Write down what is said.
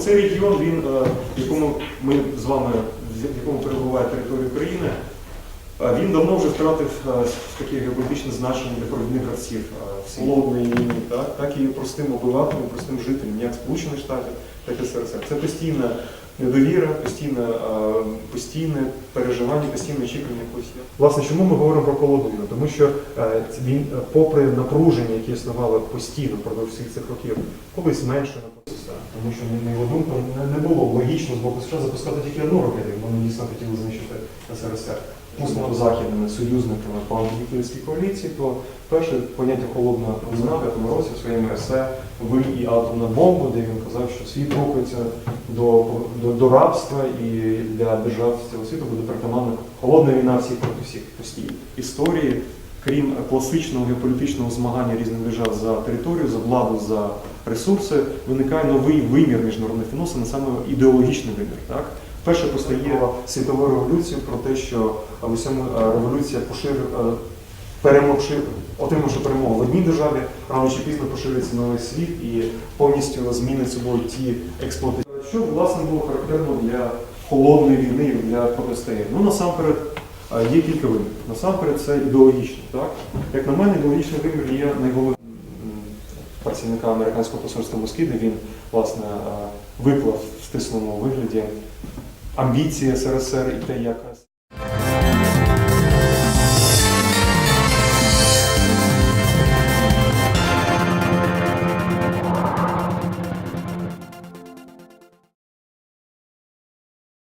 Цей регіон, він, е, в якому ми з вами, в якому перебуває територія України, е, він давно вже втратив е, таке геополітичне значення для провідних гравців холодної війни, так, так і простим обивателям, простим жителям, як Сполучених Штатів, так і СРСР. Це постійна недовіра, постійне, постійне переживання, постійне очікування якогось. Власне, чому ми говоримо про холодну? Тому що він, попри напруження, які існували постійно впродовж всіх цих років, колись менше. Тому що на його думку не, було логічно з боку США запускати тільки одну ракету, як вони дійсно хотіли знищити СРСР. Пустимо західними союзниками по антикиївській коаліції, то перше поняття холодна війна в році в своєму есе «Ви і атомна бомба, де він казав, що світ рухається до, до, до рабства і для держав цього світу буде притаманна холодна війна всіх проти всіх постійно. історії, крім класичного геополітичного змагання різних держав за територію, за владу, за ресурси, виникає новий вимір міжнародних відносин, а саме ідеологічний вимір. Так? Перше постає Про світову революцію, про те, що в усьому е, революція пошир, е, перемогши, отримавши перемогу в одній державі, рано чи пізно пошириться на весь світ і повністю змінить собою ті експлуатації. Що власне було характерно для холодної війни, для протистояння? Ну насамперед є кілька вимірів. Насамперед це ідеологічний. Так? Як на мене, ідеологічний вимір є найголовнішим працівника американського посольства Москви, де він власне е, виклав в стислому вигляді амбіції СРСР і те, як